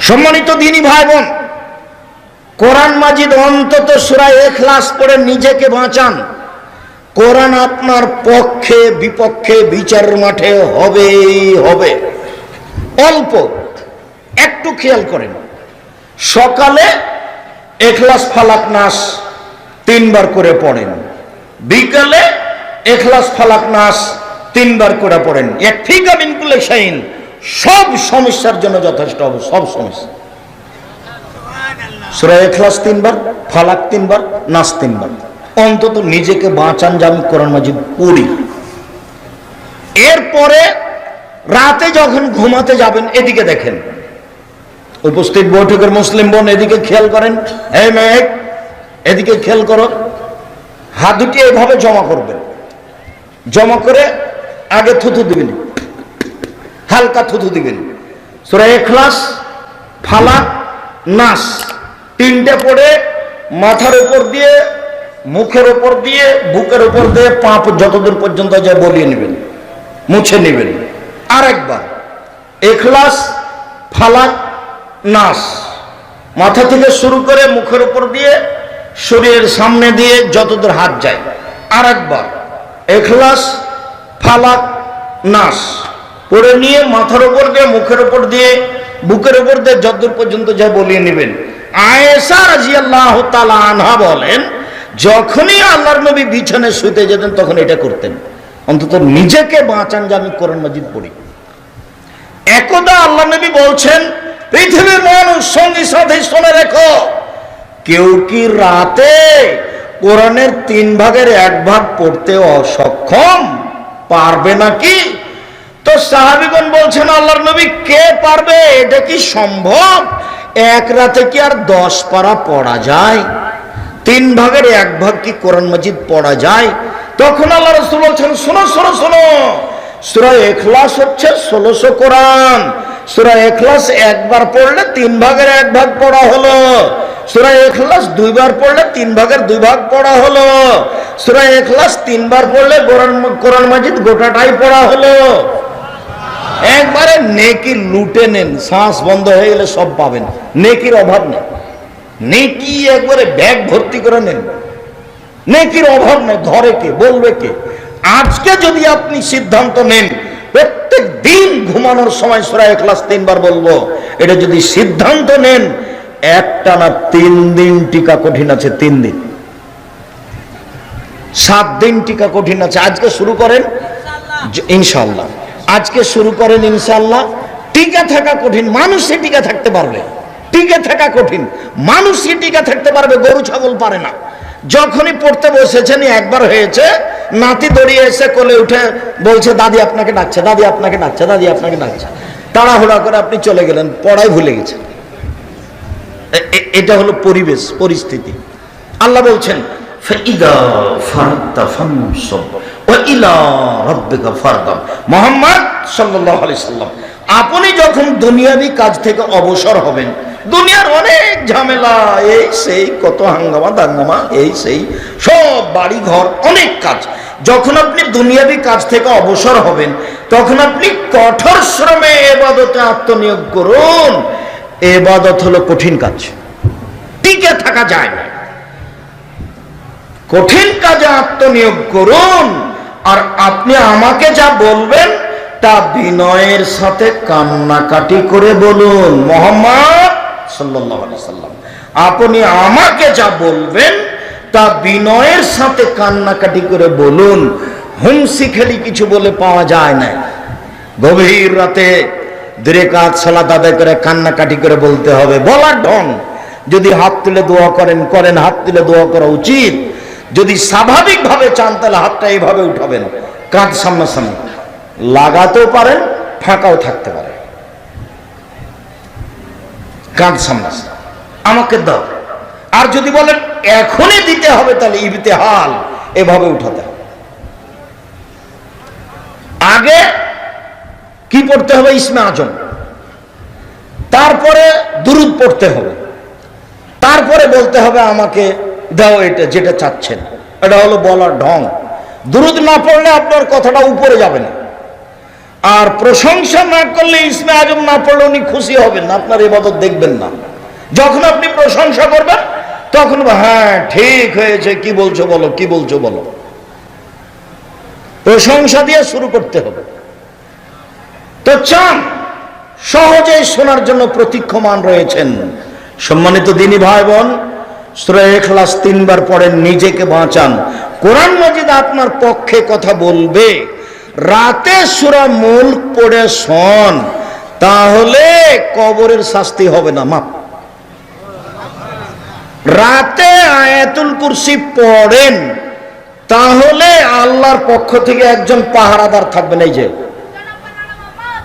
সম্মানিত দিনী ভাই বোন কোরআন মাজিদ অন্তত সুরায় এখলাস পড়ে নিজেকে বাঁচান। কোরআন আপনার পক্ষে, বিপক্ষে, বিচার মাঠে হবেই হবে। অল্প, একটু খেয়াল করেন। সকালে এখলাস ফালাক নাস তিনবার করে পড়েন। বিকালে এখলাস ফালাক নাস তিনবার করে পড়েন। এক ফিকা বিনকুলে শাইন সব সমস্যার জন্য যথেষ্ট হবে, সব সমস্যা। সুরা এখলাস তিনবার, ফালাক তিনবার, নাস তিনবার। অন্তত নিজেকে বাঁচান যে আমি কোরআন মাজিদ পড়ি। এরপরে রাতে যখন ঘুমাতে যাবেন, এদিকে দেখেন। উপস্থিত বৈঠকের মুসলিম বোন এদিকে খেয়াল করেন, হে মেঘ, এদিকে খেয়াল করো। হাত দুটি এভাবে জমা করবেন। জমা করে আগে থুথু দিবেন। হালকা থুথু দিবেন। সুরা এখলাস ফালাক নাস, তিনটে পড়ে মাথার উপর দিয়ে, মুখের উপর দিয়ে, বুকের উপর দিয়ে পা যতদূর পর্যন্ত যায় বলিয়ে নেবেন, মুছে নেবেন। আর একবার এখলাস ফালাক নাস, মাথা থেকে শুরু করে মুখের উপর দিয়ে, শরীরের সামনে দিয়ে যতদূর হাত যায়। আর একবার এখলাস ফালাক নাস। পড়ে নিয়ে মাথার উপর দিয়ে, মুখের উপর দিয়ে, বুকের উপর দিয়ে যতদূর পর্যন্ত যা বলিয়ে নেবেন। আয়েশা রাজিয়াল্লাহ তাআলা আনহা বলেন, যখনই আল্লাহর নবী বিছানে শুতে যেতেন, তখন এটা করতেন। অন্তত নিজেকে বাঁচান যে আমি কোরআন মাজিদ পড়ি। একদা আল্লাহ নবী বলছেন, পৃথিবীর মানুষ সঙ্গী সাথে শুনে রেখো, কেউ কি রাতে কোরআনের তিন ভাগের এক ভাগ পড়তে অসক্ষম? পারবে নাকি? তো সাহাবিগণ বলছেন, আল্লাহর নবী কে পারবে? এটা কি সম্ভব? এক রাতে কি আর দশ পারা পড়া যায়? তিন ভাগের এক ভাগ কি কোরআন মাজিদ পড়া যায়? তখন আল্লাহ রসুল বলছেন, শোনো শোনো শোনো। সুরা এখলাস হচ্ছে ষোলোশো কোরআন। সুরা এখলাস একবার পড়লে তিন ভাগের এক ভাগ পড়া হলো। সুরা এখলাস দুইবার পড়লে তিন ভাগের দুই ভাগ পড়া হলো। সুরা এখলাস তিনবার পড়লে কোরআন কোরআন মাজিদ গোটাটাই পড়া হলো। একবারে নেকি লুটে নেন শ্বাস বন্ধ হয়ে গেলে সব পাবেন। নেকির অভাব নেই। নেকি একবারে ব্যাগ ভর্তি করে নেন। নেকির অভাব নেই ধরে কে বলবে কে? আজকে যদি আপনি সিদ্ধান্ত নেন প্রত্যেক দিন ঘুমানোর সময় সুরা ক্লাস তিনবার বলব এটা যদি সিদ্ধান্ত নেন একটা না তিন দিন টিকা কঠিন আছে তিন দিন। সাত দিন টিকা কঠিন আছে আজকে শুরু করেন? ইনশাল্লাহ আজকে শুরু করেন ইনশাল্লাহ টিকা থাকা কঠিন মানুষে টিকা থাকতে পারবে। টিকে থাকা কঠিন, মানুষই টিকা থাকতে পারবে, গরু, ছাগল পারে না। যখনই পড়তে বসেছেন একবার হয়েছে, নাতি দড়িয়ে এসে কোলে উঠে বলছে, দাদি আপনাকে ডাকছে, দাদি আপনাকে ডাকছে, দাদি আপনাকে ডাকছে। তাড়াহুড়া করে আপনি চলে গেলেন পড়াই ভুলে এ- এটা হলো পরিবেশ, পরিস্থিতি। আল্লাহ বলছেন আপনি যখন দুনিয়াবি কাজ থেকে অবসর হবেন, দুনিয়ার অনেক ঝামেলা, এই সেই কত হাঙ্গামা দাঙ্গামা, এই সেই সব বাড়ি ঘর অনেক কাজ। যখন আপনি দুনিয়াবি কাজ থেকে অবসর হবেন, তখন আপনি কঠোর শ্রমে এবাদতে আত্মনিয়োগ করুন। এবাদত হলো কঠিন কাজ। টিকে থাকা যায় না। কঠিন কাজে আত্মনিয়োগ করুন। আর আপনি আমাকে যা বলবেন তা বিনয়ের সাথে কান্নাকাটি করে বলুন। মোহাম্মদ সাল্লাম। আপনি আমাকে যা বলবেন তা বিনয়ের সাথে কান্নাকাটি করে বলুন। হুমসি খেলি কিছু বলে পাওয়া যায় না। গভীর রাতে দূরে কাজ সালাত আদায় করে কান্নাকাটি করে বলতে হবে, বলার ঢং। যদি হাত তুলে দোয়া করেন করেন, হাত তুলে দোয়া করা উচিত। যদি স্বাভাবিকভাবে চান, তাহলে হাতটা এইভাবে উঠাবেন কাঁধ সামনাসামনি। লাগাতেও পারেন, ফাঁকাও থাকতে পারে কাঁধ সামনাসামনি। আমাকে দাও। আর যদি বলেন, এখনই দিতে হবে, তাহলে ইবতেহাল এভাবে উঠাতে হবে। আগে কি পড়তে হবে? ইসমে আজম। তারপরে দুরুদ পড়তে হবে। তারপরে বলতে হবে আমাকে দাও এটা, যেটা চাচ্ছেন। এটা হলো বলার ঢং। দুরুদ না পড়লে আপনার কথাটা উপরে যাবে না। আর প্রশংসা না করলে ইসমে আজম না পড়লে উনি খুশি হবেন না, আপনার এবাদত দেখবেন না। যখন আপনি প্রশংসা করবেন, তখন হ্যাঁ ঠিক হয়েছে, কি বলছো বলো, কি বলছো বলো। প্রশংসা দিয়ে শুরু করতে হবে। তো চান, সহজেই শোনার জন্য প্রতীক্ষমান রয়েছেন। সম্মানিত দিনী ভাই বোন সুরা এখলাস তিনবার পড়েন, নিজেকে বাঁচান। কোরআন মজিদ আপনার পক্ষে কথা বলবে, রাতে সুরা মূল পড়ে শোন, তাহলে কবরের শাস্তি হবে না মাপ রাতে আয়াতুল কুরসি পড়েন, তাহলে আল্লাহর পক্ষ থেকে একজন পাহারাদার থাকবেন এই যে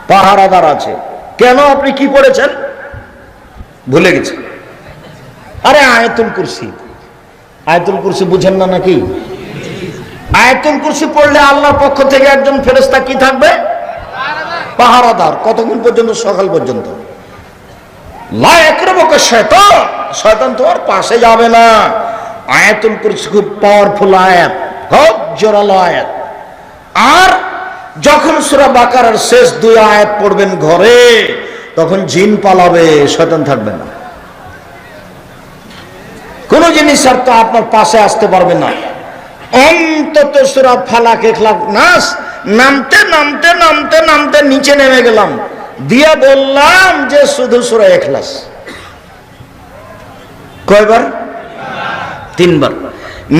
পাহারাদার আছে। কেন আপনি কি পড়েছেন? ভুলে গেছেন আরে আয়াতুল কুরসি। আয়াতুল কুরসি বুঝেন না নাকি? আয়াতুল কুরসি পড়লে আল্লাহর পক্ষ থেকে একজন ফেরেস্তা কি থাকবে? পাহারাদার। কতক্ষণ পর্যন্ত? সকাল পর্যন্ত। শয়তান। তোমার পাশে যাবে না। আয়াতুল কুরসি খুব পাওয়ারফুল আয়াত। খুব জোরালো আয়াত। আর যখন সুরা বাকারার শেষ দুই আয়াত পড়বেন ঘরে, তখন জিন পালাবে, শয়তান থাকবে না। জিনিস আর তো আপনার পাশে আসতে পারবে না। অন্তত সুরা ফালাক এখলাক নাস, নামতে নামতে নামতে নামতে নিচে নেমে গেলাম। দিয়া বললাম যে শুধু সুরা এখলাস। কয়বার? তিনবার।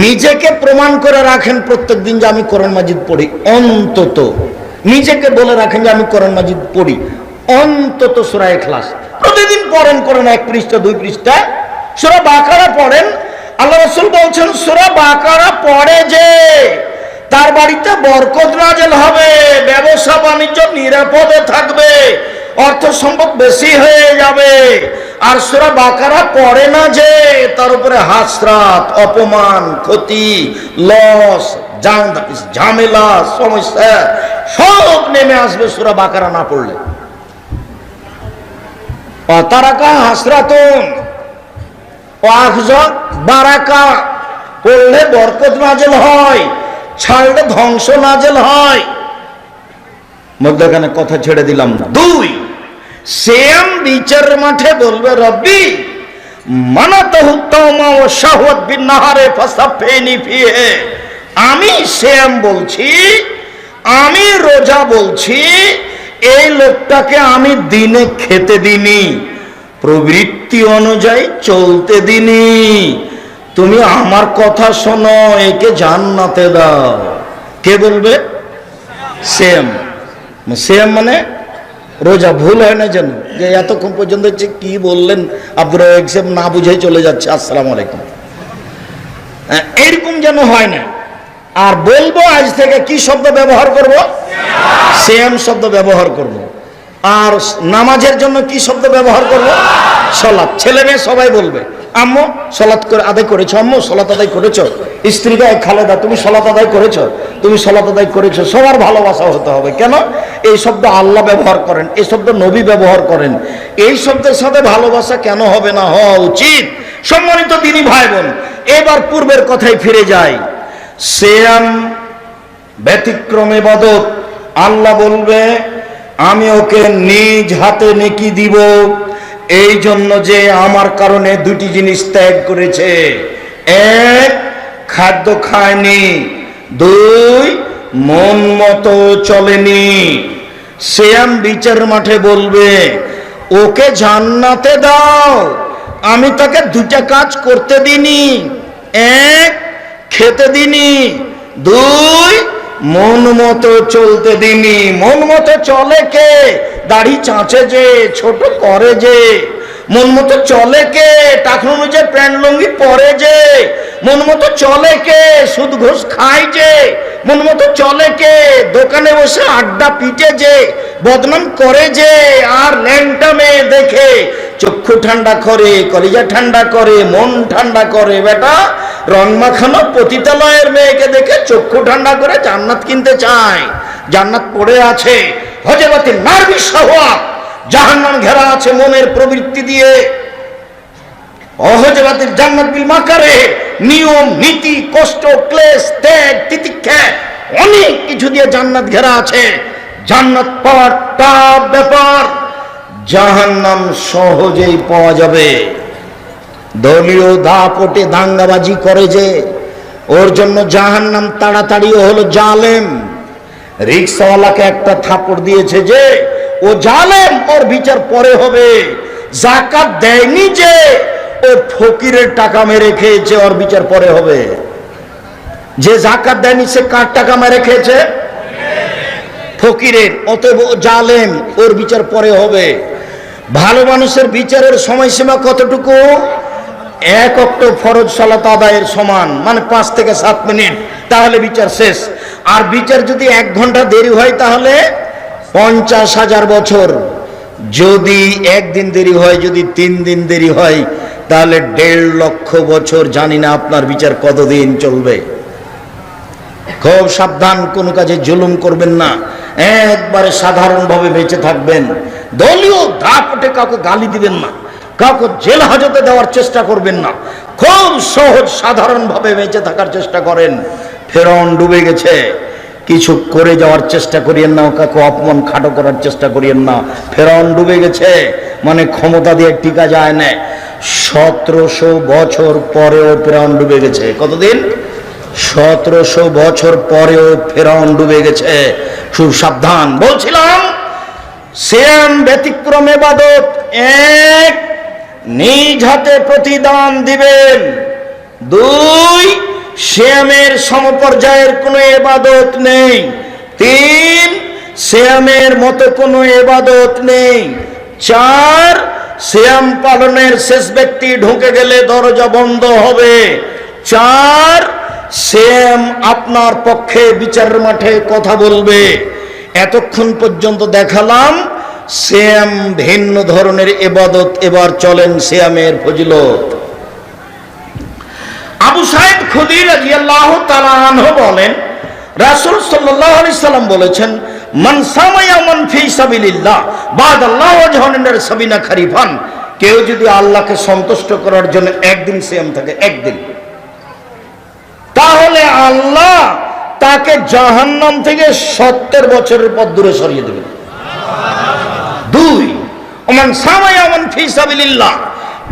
নিজেকে প্রমাণ করে রাখেন প্রত্যেক দিন যে আমি কোরআন মাজিদ পড়ি। অন্তত। নিজেকে বলে রাখেন যে আমি কোরআন মাজিদ পড়ি। অন্তত সুরা এখলাস। প্রতিদিন পড়েন, করেন এক পৃষ্ঠা, দুই পৃষ্ঠা। সুরা বাকারা পড়েন, আল্লাহ রসুল বলছেন, সুরা বাকারা পড়ে যে তার বাড়িতে বরকত নাজেল হবে, ব্যবসা বাণিজ্য নিরাপদে থাকবে, অর্থ সম্পদ বেশি হয়ে যাবে। আর সুরা বাকারা পড়ে না যে তার উপরে হাসরাত, অপমান, ক্ষতি, লস ঝামেলা, সমস্যা সব নেমে আসবে সুরা বাকারা না পড়লে। অতারাকা হাসরাতুন। বারাকা পড়লে বরকত নাজেল হয়, ছাড়লে ধ্বংস নাজেল হয়। মধ্যখানে কথা ছেড়ে দিলাম না। দুই, সেম বিচার মাঠে বলবে, রব্বি আমি সেম বলছি, আমি রোজা বলছি, এই লোকটাকে আমি দিনে খেতে দিনি প্রবৃত্তি অনুযায়ী চলতে দিনি। তুমি আমার কথা শোনো একে জান্নাতে দাও। কে বলবে? সেম সেম মানে রোজা ভুল হয় না যেন? যে এতক্ষণ পর্যন্ত হচ্ছে কি বললেন আব্দুর রাজাক না বুঝেই চলে যাচ্ছে। আসসালাম আলাইকুম। হ্যাঁ, এরকম যেন হয় না। আর বলব আজ থেকে কি শব্দ ব্যবহার করব? সেম শব্দ ব্যবহার করব। আর নামাজের জন্য কি শব্দ ব্যবহার করব? সলাৎ। ছেলে মেয়ে সবাই বলবে, আম্মু, সলাৎ করে আদায় করেছ, আম্মু, সলাৎ আদায় করেছ? স্ত্রীকে খালেদা, তুমি সলাৎ আদায় করেছ? তুমি সলাৎ আদায় করেছ? সবার ভালোবাসা হতে হবে। কেন? এই শব্দ আল্লাহ ব্যবহার করেন, এই শব্দ নবী ব্যবহার করেন। এই শব্দের সাথে ভালোবাসা কেন হবে না? হওয়া উচিত। সম্মানিত তিনি ভাই বোন এবার পূর্বের কথায় ফিরে যায় সেয়াম ব্যতিক্রমে বদত। আল্লাহ বলবে আমি ওকে নিজ হাতে নেকি দিব। এই জন্য যে আমার কারণে দুটি জিনিস ত্যাগ করেছে। এক, খাদ্য খায়নি। দুই, মন মতো চলেনি। শ্যাম বিচার মাঠে বলবে, ওকে জান্নাতে দাও। আমি তাকে দুটা কাজ করতে দিনি এক, খেতে দিনি দুই মন মতো চলতে দিনি মন মতো চলে কে? দাড়ি চাঁচে যে, ছোট করে যে। মন মতো চলে কে? টাকা অনুযায়ী প্যান্ট লুঙ্গি পরে যে। মন মতো চলে কে? সুদ ঘুষ খায় যে। মন মতো চলে কে? দোকানে বসে আড্ডা পিটে যে। বদনাম করে যে। আর ল্যাংটা দেখে চক্ষু ঠান্ডা করে, কলিজা ঠান্ডা করে, মন ঠান্ডা করে, বেটা। রং মাখানো পতিতালয়ের মেয়েকে দেখে চক্ষু ঠান্ডা করে জান্নাত কিনতে চায়। জান্নাত পড়ে আছে। হজেবাতি নারবি সাহা জাহান্নাম ঘেরা আছে মনের প্রবৃত্তি দিয়ে। অহজরাতের জান্নাত বিল মাকারে নিয়ম, নীতি, কষ্ট, ক্লেশ, ত্যাগ, তিতিক্ষা, অনেক কিছু দিয়ে জান্নাত ঘেরা আছে। জান্নাত পাওয়ার টাপ ব্যাপার। জাহান্নাম সহজেই পাওয়া যাবে। দলীয় দাপটে দাঙ্গাবাজি করে যে, ওর জন্য জাহান্নাম তাড়াতাড়ি ও হলো জালেম। রিক্সাওয়ালাকে একটা থাপড় দিয়েছে যে, ও জালেম, ওর বিচার পরে হবে। জাকাত দেয়নি যে, ও ফকিরের টাকা মেরে খেয়েছে, ওর বিচার পরে হবে। যে জাকাত দেয়নি, সে কার টাকা মেরে খেয়েছে? ফকিরের, অতএব জালেম, ওর বিচার পরে হবে। ভালো মানুষের বিচারের সময়সীমা কতটুকু? এক অক্ট ফরজ সালাত আদায়ের সমান মানে পাঁচ থেকে সাত মিনিট। তাহলে বিচার শেষ। আর বিচার যদি এক ঘণ্টা দেরি হয়, তাহলে পঞ্চাশ হাজার বছর। যদি একদিন দেরি হয়, যদি তিন দিন দেরি হয়, তাহলে দেড় লক্ষ বছর জানি না আপনার বিচার কতদিন চলবে। খুব সাবধান, কোনো কাজে জুলুম করবেন না। একবারে সাধারণভাবে বেঁচে থাকবেন। দলীয় দাপটে কাউকে গালি দিবেন না, কাউকে জেল হাজতে দেওয়ার চেষ্টা করবেন না, খুব সহজ সাধারণভাবে বেঁচে থাকার চেষ্টা করেন ফেরন ডুবে গেছে, কিছু করে যাওয়ার চেষ্টা করিয়েন না, কাউকে অপমান খাটো করার চেষ্টা করিয়েন না ফেরন ডুবে গেছে মানে ক্ষমতা দিয়ে টিকা যায় না, সতেরোশো বছর পরেও ফেরন ডুবে গেছে, কতদিন? সতেরোশো বছর পরেও ফেরাউন ডুবে গেছে, সুসাবধান, বলছিলাম শ্যাম ব্যতিক্রম এবাদত এক, নিজ হাতে প্রতিদান দিবেন। দুই শ্যামের সমপর্যায়ের কোনো এবাদত নেই। তিন শ্যামের মতো কোনো এবাদত নেই। চার শ্যাম পালনের শেষ ব্যক্তি ঢুকে গেলে দরজা বন্ধ হবে। চার শ্যাম আপনার পক্ষে বিচারের মাঠে কথা বলবে। এতক্ষণ পর্যন্ত দেখালাম শ্যাম ভিন্ন ধরনের এবাদত, এবার চলেন শ্যামের ফজিলত। আবু সাহেব খুদি রাজিয়াল্লাহ তালাহ বলেন, রাসূল সাল্লাল্লাহু আলাইহি সাল্লাম বলেছেন কেউ যদি আল্লাহকে সন্তুষ্ট করার জন্য একদিন সিয়াম থাকে, একদিন। তাহলে আল্লাহ তাকে জাহান্নাম থেকে সত্তর বছরের পর দূরে সরিয়ে দেবেন দুই, ওমান সামাই আমান ফি সাবিলিল্লাহ।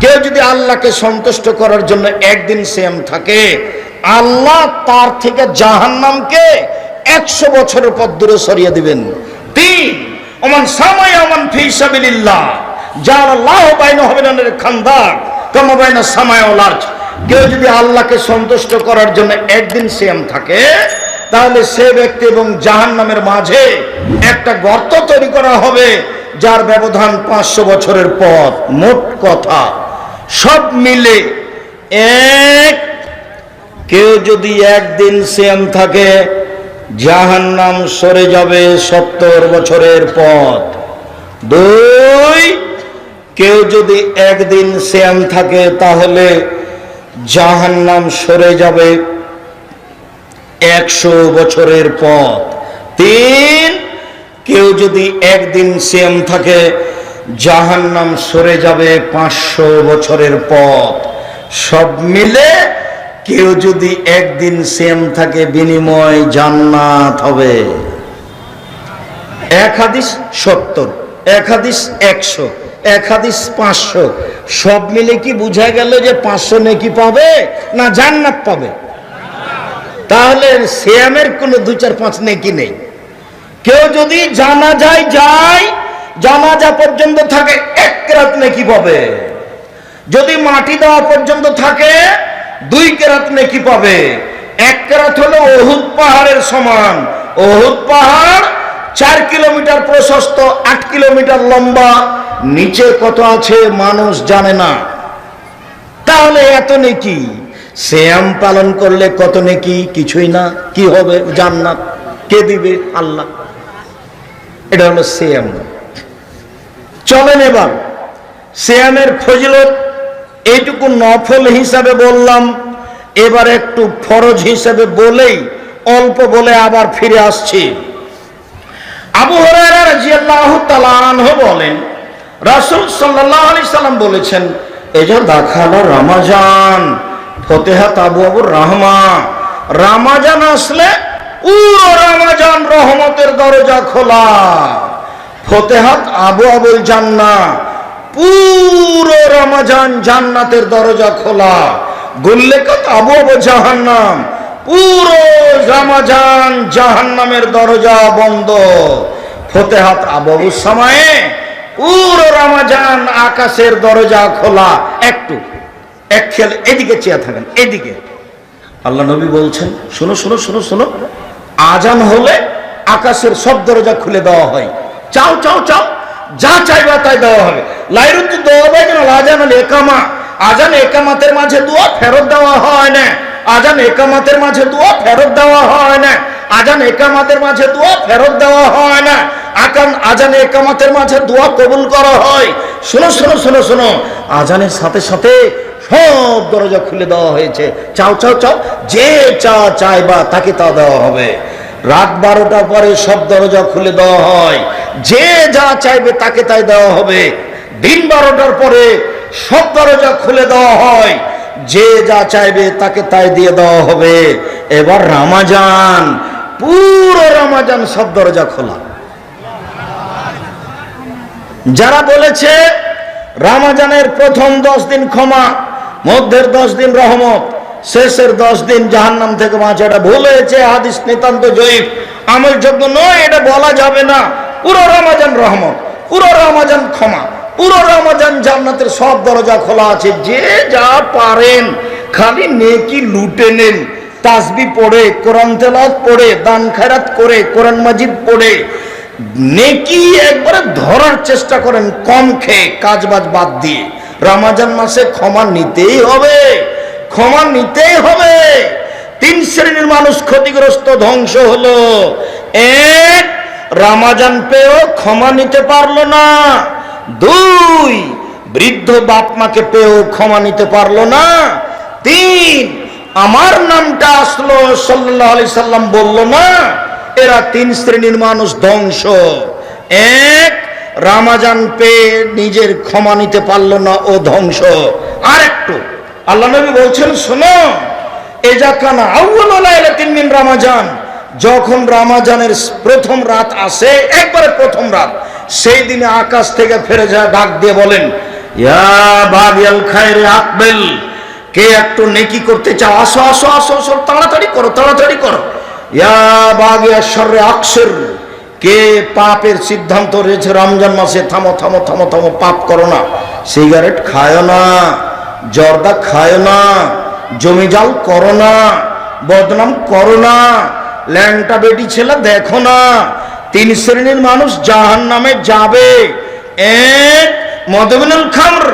কেউ যদি আল্লাহকে সন্তুষ্ট করার জন্য একদিন সেম থাকে, আল্লাহ তার থেকে জাহান্নামকে একশো বছরের পর দূরে সরিয়ে দিবেন। তিন, ওমান সামাই আমান ফি সাবিলিল্লাহ। যার আল্লাহ বাইন হবেনের খান্দার। কমা বাইনা সামায় লার্জ কেউ যদি আল্লাহকে সন্তুষ্ট করার জন্য একদিন সেম থাকে তাহলে সে ব্যক্তি এবং জাহান নামের মাঝে একটা গর্ত তৈরি করা হবে, যার ব্যবধান পাঁচশো বছরের পথ। মোট কথা, সব মিলে এক, কেউ যদি একদিন সিয়াম থাকে জাহান নাম সরে যাবে সত্তর বছরের পথ। দুই, কেউ যদি একদিন সিয়াম থাকে, তাহলে জাহান্নাম সরে যাবে একশো বছরের পথ। তিন, কেউ যদি একদিন সেম থাকে জাহান নাম সরে যাবে পাঁচশো বছরের পথ। সব মিলে কেউ যদি একদিন সেম থাকে, বিনিময় জান্নাত হবে। এক হাদিস সত্তর, এক হাদিস একশো, এক হাদিস পাঁচশো। সব মিলে কি বুঝা গেল যে পাঁচশো নেকি পাবে না জান্নাত পাবে? তাহলে শ্যামের কোনো দু চার পাঁচ নেকি নেই? কেউ যদি জানা যায় যায় জানাজা পর্যন্ত থাকে, এক রাত নেকি পাবে। যদি মাটি দেওয়া পর্যন্ত থাকে, দুই কেরাত নেকি পাবে। এক কেরাত হলো অহুদ পাহাড়ের সমান। অহুদ পাহাড় চার কিলোমিটার প্রশস্ত, আট কিলোমিটার লম্বা। নিচে কত আছে মানুষ জানে না। তাহলে এত নেকি? শ্যাম পালন করলে কত নেকি? কিছুই না। কি হবে? জান্নাত। কে দিবে? আল্লাহ। এটা হলো শ্যাম চলেন এবার। শ্যামের ফজিলত এইটুকু নফল হিসাবে বললাম। এবার একটু ফরজ হিসাবে বলেই অল্প বলে আবার ফিরে আসছি। আবু আনহু বলেন, রাসূল সাল্লাল্লাহু আলাইহি সাল্লাম বলেছেন এজা দাখালা রমাজান ফতেহা আবু আবু রহমা। রামাজান আসলে পুরো রমাজান রহমতের দরজা খোলা। ফতেহাত আবু আবুল জান্না, পুরো রমাজান জান্নাতের দরজা খোলা। গুল্লেকাত আবু আবু জাহান্নাম, পুরো রমাজান জাহান্নামের দরজা বন্ধ। ফতেহাত আবু সময়ে পুরো রমাজান আকাশের দরজা খোলা। একটু। এক খেয়াল এদিকে চেয়ে থাকেন, এদিকে। আল্লাহ নবী বলছেন, শোনো শোনো শোনো শোনো, আজান হলে আকাশের সব দরজা খুলে দেওয়া হয়। চাও চাও চাও, যা চাইবা তাই দেওয়া হবে। লাইরুত দেওয়া হয় কেন? আজান একামা। আজান একামাতের মাঝে দোয়া ফেরত দেওয়া হয় না। আজান একামাতের মাঝে দোয়া ফেরত দেওয়া হয় না। আজান একামাতের মাঝে দোয়া ফেরত দেওয়া হয় না। আকান আজান একামাতের মাঝে দোয়া কবুল করা হয়। শোনো শোনো শোনো শোনো, আজানের সাথে সাথে সব দরজা খুলে দেওয়া হয়েছে। চাও চাও চাও। যে চা চাইবা, তাকে তা দেওয়া হবে। রাত বারোটার পরে সব দরজা খুলে দেওয়া হয়। যে যা চাইবে, তাকে তাই দেওয়া হবে। দিন বারোটার পরে সব দরজা খুলে দেওয়া হয়। যে যা চাইবে, তাকে তাই দিয়ে দেওয়া হবে। এবার রামাজান, পুরো রামাজান সব দরজা খোলা। যারা বলেছে, রামাজানের প্রথম দশ দিন ক্ষমা মধ্যের দশ দিন রহমত, শেষের দশ দিন জাহান্নাম থেকে বাঁচা এটা ভুল হয়েছে, হাদিস নিতান্ত জয়ীফ। আমল যোগ্য নয়, এটা বলা যাবে না। পুরো রামাজান রহমত, পুরো রামাজান ক্ষমা, পুরো রামাজান জান্নাতের সব দরজা খোলা আছে। যে যা পারেন, খালি নেকি লুটে নেন। তাসবি পড়ে, কোরআন তেলাত পড়ে, দান খায়রাত করে, কোরআন মাজিদ পড়ে। নেকি একবারে ধরার চেষ্টা করেন, কম খেয়ে কাজ বাজ বাদ দিয়ে। রামাজান মাসে ক্ষমা নিতেই হবে, ক্ষমা নিতেই হবে। তিন শ্রেণির মানুষ ক্ষতিগ্রস্ত ধ্বংস হলো। এক, রামাজান পেয়েও ক্ষমা নিতে পারল না। দুই, বৃদ্ধ বাপ মাকে পেয়েও ক্ষমা নিতে পারল না। তিন, আমার নামটা আসলো সাল্লাহ আলি সাল্লাম বলল না, এরা তিন শ্রেণির মানুষ ধ্বংস। এক রামাজান পেয়ে নিজের ক্ষমা নিতে পারল না ও ধ্বংস। আর একটু আল্লাহ নবী বলছেন, শোনো এজা কানা আউ্লা তিন দিন রামাজান। যখন রামাজানের প্রথম রাত আসে, একবারে প্রথম রাত, সেই দিনে আকাশ থেকে ফেরে যায়, ডাক দিয়ে বলেন কে একটু নেকি করতে চাও? আসো আসো আসো আসো, তাড়াতাড়ি করো তাড়াতাড়ি করো। ইয়া বাগিয়া শর্রে আকসের। কে পাপের সিদ্ধান্ত রয়েছে রমজান মাসে? থামো থামো থামো থামো, পাপ করো না। সিগারেট খায় না, জর্দা খায় না, জমি জাল করো না, বদনাম করো না, ল্যাংটা বেটি ছেলে দেখো না, তিন শ্রেণির মানুষ জাহান নামে যাবে এক খামর,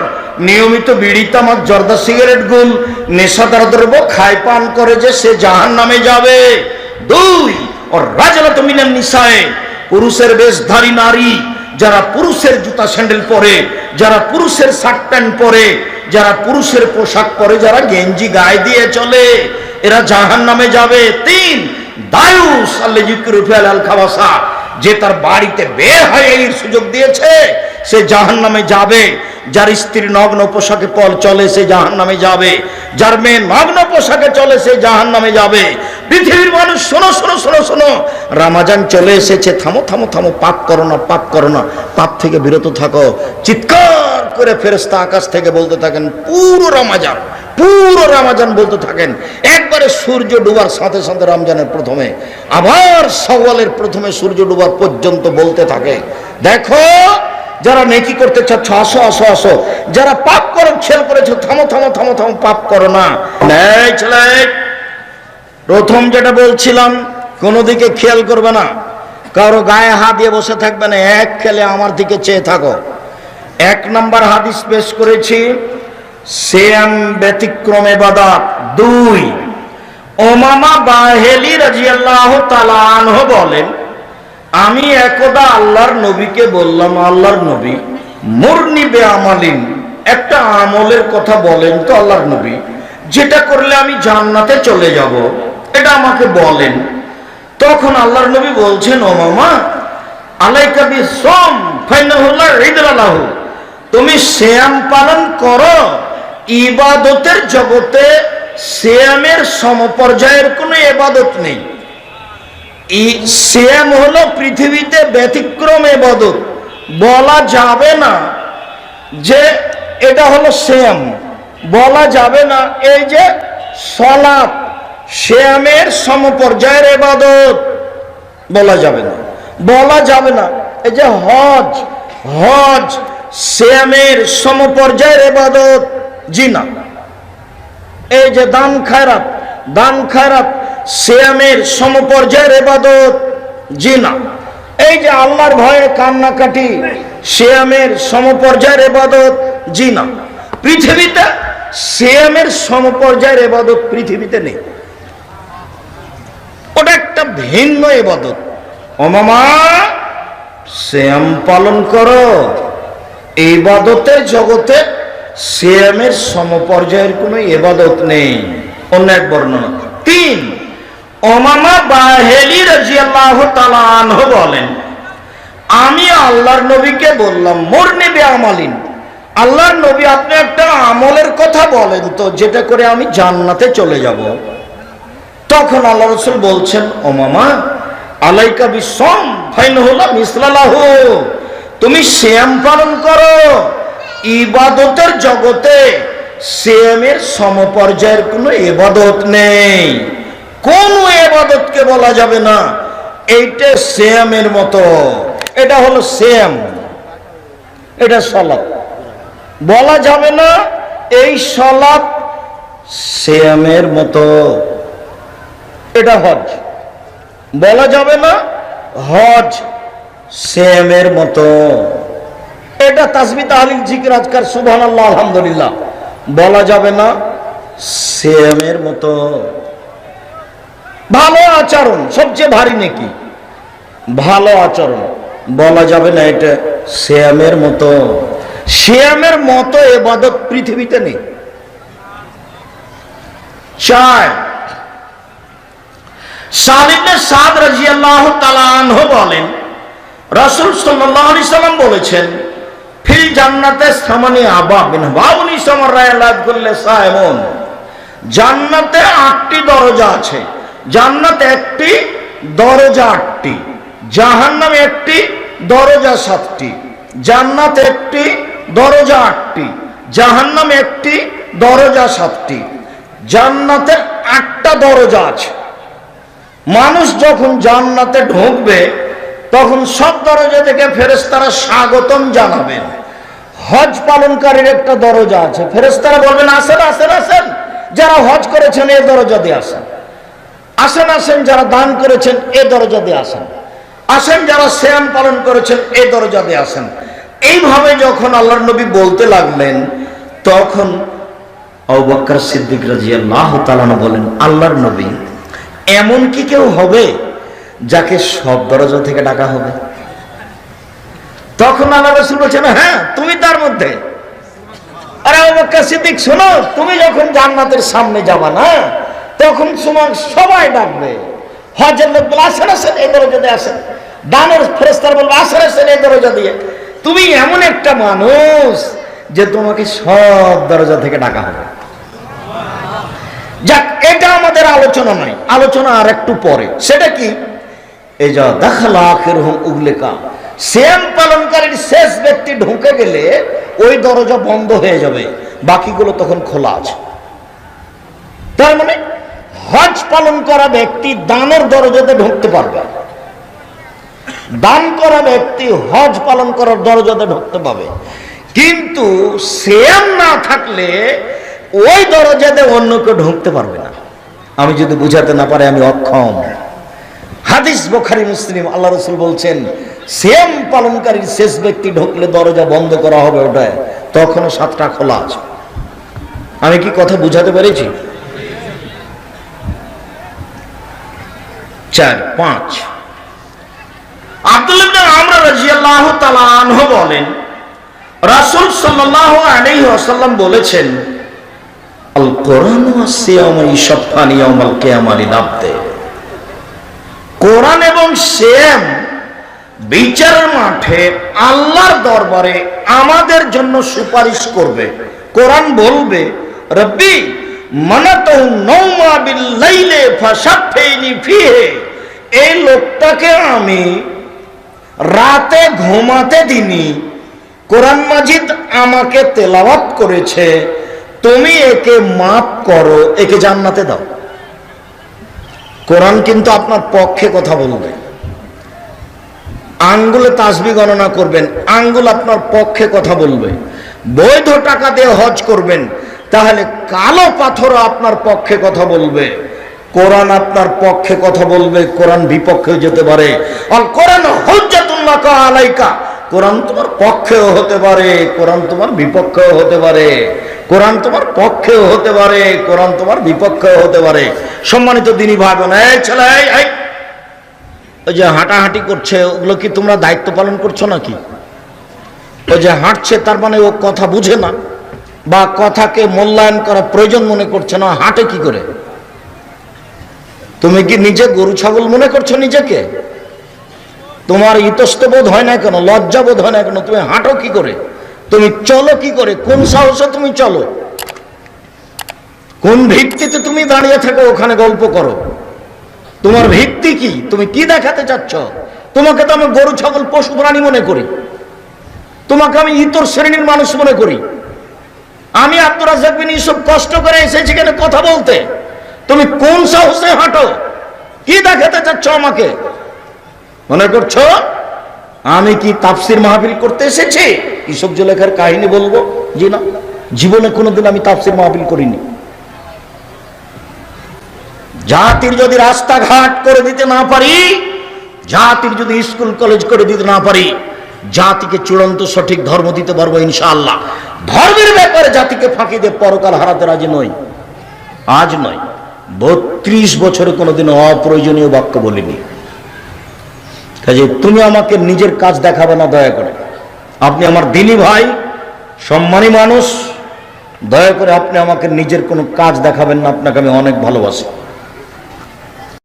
নিয়মিত বিড়ি, তামাক, জর্দা, সিগারেট, গুল, নেশাদার দ্রব্য খায়, পান করে যে সে জাহান নামে যাবে। দুই ও রাজালত মিনান নিশায় পুরুষের বেশধারী নারী, যারা পুরুষের জুতা স্যান্ডেল পরে, যারা পুরুষের শার্ট প্যান্ট পরে, যারা পুরুষের পোশাক পরে, যারা গেঞ্জি গায়ে দিয়ে চলে, এরা জাহান নামে যাবে। তিন দায়ুস আল্লাহ জিকুরুফিয়াল আল খাবাসা, যে তার বাড়িতে বের হয় এই সুযোগ দিয়েছে সে জাহান নামে যাবে। যার স্ত্রী নগ্ন পোশাকে পল চলে, সে জাহান নামে যাবে। যার মেয়ে নগ্ন পোশাকে চলে, সে জাহান নামে যাবে। পৃথিবীর মানুষ, শোনো শোনো শোনো শোনো। রামাজান চলে এসেছে। থামো থামো থামো, পাপ করো না, পাপ করো না। পাপ থেকে বিরত থাকো। চিৎকার করে ফেরেস্তা আকাশ থেকে বলতে থাকেন, পুরো রামাজান পুরো রামাজান বলতে থাকেন। একবারে সূর্য ডুবার সাথে সাথে রমজানের প্রথমে, আবার সওয়ালের প্রথমে সূর্য ডুবার পর্যন্ত বলতে থাকে। দেখো যারা নেকি করতে চাচ্ছ আসো আসো আসো যারা পাপ করার খেয়াল করেছ, থামো থামো থামো থামো, পাপ করো না। প্রথম যেটা বলছিলাম, কোনো দিকে খেয়াল করবে না। কারও গায়ে হাত দিয়ে বসে থাকবে না, এক খেলে আমার দিকে চেয়ে থাকো। এক নাম্বার হাদিস পেশ করেছি শ্যাম ব্যতিক্রমে বাদাত, দুই। ওমামা বাহেলি রাজিয়াল্লাহ তালানহ বলেন আমি একদা আল্লাহর নবীকে বললাম, আল্লাহর নবী, মুরনি বে আমালিন একটা আমলের কথা বলেন তো আল্লাহর নবী, যেটা করলে আমি জান্নাতে চলে যাব, এটা আমাকে বলেন। তখন আল্লাহর নবী বলছেন, ও মামা, আলাইকা বি সোম ফাইনাহুল্লাহ রিদালাহু তুমি শ্যাম পালন করো, ইবাদতের জগতে শ্যামের সমপর্যায়ের কোনো ইবাদত নেই। শ্যাম হলো পৃথিবীতে ব্যতিক্রম এবাদত বলা যাবে না যে এটা হলো শ্যাম। বলা যাবে না এই যে সলাপ শ্যামের সমপর্যায়ের এবাদত বলা যাবে না। বলা যাবে না এই যে হজ হজ শ্যামের সমপর্যায়ের এবাদত জি না। এই যে দান খায়রাত দান খায়রাত শ্যামের সমপর্যায়ের এবাদত জি না এই যে আল্লাহর ভয়ে কান্নাকাটি শ্যামের সমপর্যায়ের এবাদত জি না পৃথিবীতে শ্যামের সমপর্যায়ের এবাদত পৃথিবীতে নেই। ওটা একটা ভিন্ন এবাদত ও মামা শ্যাম পালন করো। ইবাদতের জগতে শ্যামের সমপর্যায়ের কোনো এবাদত নেই। অন্য এক বর্ণনা। তিন ওমামা বাহেলি রাজিয়াল্লাহু তাআলা আনহু বলেন, আমি আল্লাহর নবীকে বললাম, মোর নেবে আমালিন। আল্লাহর নবী আপনি একটা আমলের কথা বলেন তো, যেটা করে আমি জান্নাতে চলে যাব। তখন আল্লাহ রসুল বলছেন ও মামা আলাইকা বিসম ফাইন হলাম ইসলালাহ তুমি শ্যাম পালন করো। ইবাদতের জগতে শ্যামের সমপর্যায়ের কোনো ইবাদত নেই। কোন এবাদতকে বলা যাবে না? এইটা শ্যামের মতো। এটা হলো শ্যাম এটা সলাপ বলা যাবে না এই সলাপ শ্যামের মতো। এটা হজ। বলা যাবে না হজ শ্যামের মতো। এটা তাসবি তাহলিল জিকির আজকার সুবহান আল্লাহ আলহামদুলিল্লাহ। বলা যাবে না শ্যামের মতো। ভালো আচরণ, সবচেয়ে ভারী নাকি? ভালো আচরণ। বলা যাবে না এটা শ্যামের মতো। শ্যামের মতো এবাদত পৃথিবীতে নেই। চায় সালিমে সাদ রাজিয়াল্লাহ তালানহ বলেন, রাসূল আলাইহি সাল্লাম বলেছেন, ফিল জান্নাতে সামানি আবা বিন বাউনি সমর করলে সাহেমন জান্নাতে আটটি দরজা আছে। জান্নাতে একটি দরজা আটটি, জাহান্নামে একটি দরজা সাতটি, জান্নাত একটি দরজা আটটি, জাহান্নামে একটি দরজা সাতটি। জান্নাতে আটটা দরজা আছে। মানুষ যখন জান্নাতে ঢুকবে, তখন সব দরজা থেকে ফেরেস্তারা স্বাগতম জানাবেন হজ পালনকারীর একটা দরজা আছে। ফেরেস্তারা বলবেন, আসেন আসেন আসেন। যারা হজ করেছেন এই দরজা দিয়ে আসেন। আসেন আসেন, যারা দান করেছেন এই দরজা দিয়ে আসেন। আসেন, যারা শ্যাম পালন করেছেন এই দরজা দিয়ে আসেন। এইভাবে যখন আল্লাহর নবী বলতে লাগলেন, তখন অবাক্কর সিদ্দিক রাজি আল্লাহ তালানো বলেন, আল্লাহর নবী, এমন কি কেউ হবে যাকে সব দরজা থেকে ডাকা হবে? তখন আল্লাহ রসুল বলছেন হ্যাঁ তুমি তার মধ্যে। আরে অবাক্কর সিদ্দিক, শোনো, তুমি যখন জান্নাতের সামনে যাবা না তখন তোমার সবাই ডাকবে। হজের লোক বলে আসেন আসেন এই দরজা দিয়ে আসেন। দানের ফেরেস্তার বলবে আসেন আসেন এই দরজা দিয়ে। তুমি এমন একটা মানুষ যে তোমাকে সব দরজা থেকে ডাকা হবে। যাক, এটা আমাদের আলোচনা নয়। আলোচনা আর একটু পরে। সেটা কি? এই যা দেখালা হোম উগলেকা। শ্যাম পালনকারীর শেষ ব্যক্তি ঢুকে গেলে ওই দরজা বন্ধ হয়ে যাবে। বাকিগুলো তখন খোলা আছে। তার মানে হজ পালন করা ব্যক্তি দানের দরজাতে ঢুকতে পারবে। দান করা ব্যক্তি হজ পালন করার দরজাতে ঢুকতে পাবে কিন্তু সেম না থাকলে ওই দরজাতে অন্য কেউ ঢুকতে পারবে না। আমি যদি বুঝাতে না পারে, আমি অক্ষম। হাদিস বোখারি, মুসলিম, আল্লাহ রসুল বলছেন সেম পালনকারীর শেষ ব্যক্তি ঢুকলে দরজা বন্ধ করা হবে ওটায়, তখনও সাতটা খোলা আছে। আমি কি কথা বুঝাতে পেরেছি? চার, পাঁচ। আব্দুল আমর রাদিয়াল্লাহু তাআলা বলেন, রাসূল সাল্লাল্লাহু আলাইহি ওয়াসাল্লাম বলেছেন, আল কোরআন কোরআন এবং সিয়াম বিচারের মাঠে আল্লাহর দরবারে আমাদের জন্য সুপারিশ করবে। কোরআন বলবে, রব্বি মানাতু নওমা বিল লাইলে ফাশাফিনি ফিহে। এই লোকটাকে আমি রাতে ঘুমাতে দিনি কোরআন মাজিদ আমাকে তেলাওয়াত করেছে, তুমি একে মাফ করো, একে জান্নাতে দাও। কোরআন কিন্তু আপনার পক্ষে কথা বলবে। আঙ্গুলে তাসবি গণনা করবেন, আঙ্গুল আপনার পক্ষে কথা বলবে। বৈধ টাকা দিয়ে হজ করবেন তাহলে কালো পাথরও আপনার পক্ষে কথা বলবে। কোরআন আপনার পক্ষে কথা বলবে, কোরআন বিপক্ষে যেতে পারে। কোরআন তোমার পক্ষেও হতে পারে, কোরআন তোমার বিপক্ষেও হতে পারে। কোরআন তোমার পক্ষেও হতে পারে, কোরআন তোমার বিপক্ষেও হতে পারে। সম্মানিত দিনী ভাই বোন এই ছেলে ওই যে হাঁটাহাঁটি করছে, ওগুলো কি তোমরা দায়িত্ব পালন করছ নাকি? ওই যে হাঁটছে, তার মানে ও কথা বুঝে না। বা কথাকে মূল্যায়ন করা প্রয়োজন মনে করছে না, হাঁটে কি করে? তুমি কি নিজে গরু, ছাগল মনে করছ নিজেকে? তোমার ইতস্ত বোধ হয় না কেন? লজ্জা বোধ হয় না কেন? তুমি হাঁটো কি করে? তুমি চলো কি করে? কোন সাহসে তুমি চলো? কোন ভিত্তিতে তুমি দাঁড়িয়ে থাকো, ওখানে গল্প করো? তোমার ভিত্তি কি? তুমি কি দেখাতে চাচ্ছ? তোমাকে তো আমি গরু, ছাগল, পশু, প্রাণী মনে করি। তোমাকে আমি ইতর শ্রেণির মানুষ মনে করি। আমি আব্দুর রাজাক বিন ইসব কষ্ট করে এসেছি কেন কথা বলতে? তুমি কোন সাহসে হাঁটো? কি দেখাতে চাচ্ছ আমাকে? মনে করছ? আমি কি তাফসির মাহফিল করতে এসেছি? ইসব জলেখার কাহিনী বলব? জি না। জীবনে কোনোদিন আমি তাফসির মাহফিল করিনি। জাতির যদি রাস্তাঘাট করে দিতে না পারি, জাতির যদি স্কুল, কলেজ করে দিতে না পারি জাতিকে চূড়ান্ত সঠিক ধর্ম দিতে পারব ইনশাআল্লাহ। ধর্মের ব্যাপারে জাতিকে ফাঁকি দিয়ে পরকাল হারাতে রাজি নই। আজ নয়। বত্রিশ বছরে কোনোদিন অপ্রয়োজনীয় বাক্য বলিনি। কাজে তুমি আমাকে নিজের কাজ দেখাবে না, দয়া করে। আপনি আমার দিনী ভাই, সম্মানী মানুষ। দয়া করে আপনি আমাকে নিজের কোনো কাজ দেখাবেন না, আপনাকে আমি অনেক ভালোবাসি।